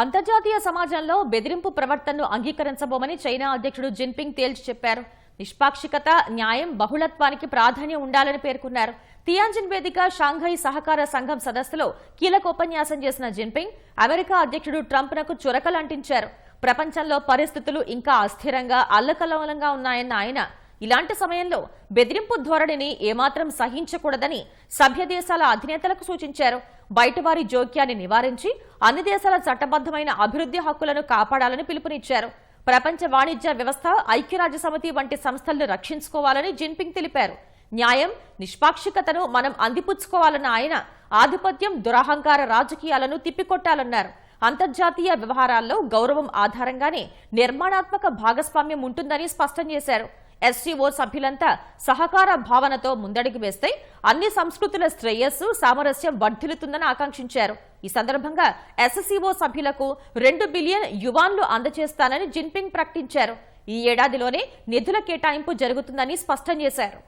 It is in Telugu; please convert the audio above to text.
అంతర్జాతీయ సమాజంలో బెదిరింపు ప్రవర్తనను అంగీకరించబోమని చైనా అధ్యక్షుడు జిన్పింగ్ తేల్చి చెప్పారు. నిష్పాక్షికత న్యాయం బహుళత్వానికి ప్రాధాన్యం ఉండాలని పేర్కొన్నారు. తియాంజిన్ వేదిక షాంఘై సహకార సంఘం సదస్సులో కీలక ఉపన్యాసం చేసిన జిన్పింగ్ అమెరికా అధ్యక్షుడు ట్రంప్నకు చురకలంటించారు. ప్రపంచంలో పరిస్థితులు ఇంకా అస్థిరంగా అల్లకల్లోలంగా ఉన్నాయన్న ఆయన ఇలాంటి సమయంలో బెదిరింపు ధోరణిని ఏమాత్రం సహించకూడదని సభ్య దేశాల అధినేతలకు సూచించారు. బయటవారి జోక్యాన్ని నివారించి అన్ని దేశాల చట్టబద్దమైన అభివృద్ధి హక్కులను కాపాడాలని పిలుపునిచ్చారు. ప్రపంచ వాణిజ్య వ్యవస్థ ఐక్యరాజ్య సమితి వంటి సంస్థలను రక్షించుకోవాలని జిన్పింగ్ తెలిపారు. న్యాయం నిష్పాక్షికతను మనం అందిపుచ్చుకోవాలన్న ఆయన ఆధిపత్యం దురహంకార రాజకీయాలను తిప్పికొట్టాలన్నారు. అంతర్జాతీయ వ్యవహారాల్లో గౌరవం ఆధారంగానే నిర్మాణాత్మక భాగస్వామ్యం ఉంటుందని స్పష్టం చేశారు. ఎస్సీఓ సభ్యులంతా సహకార భావనతో ముందడుగు వేస్తే అన్ని సంస్కృతుల శ్రేయస్సు సామరస్యం వర్ధిల్లుతుందని ఆకాంక్షించారు. ఈ సందర్భంగా ఎస్సీఓ సభ్యులకు రెండు బిలియన్ యువాన్లు అందజేస్తానని జిన్పింగ్ ప్రకటించారు. ఈ ఏడాదిలోనే నిధుల కేటాయింపు జరుగుతుందని స్పష్టం చేశారు.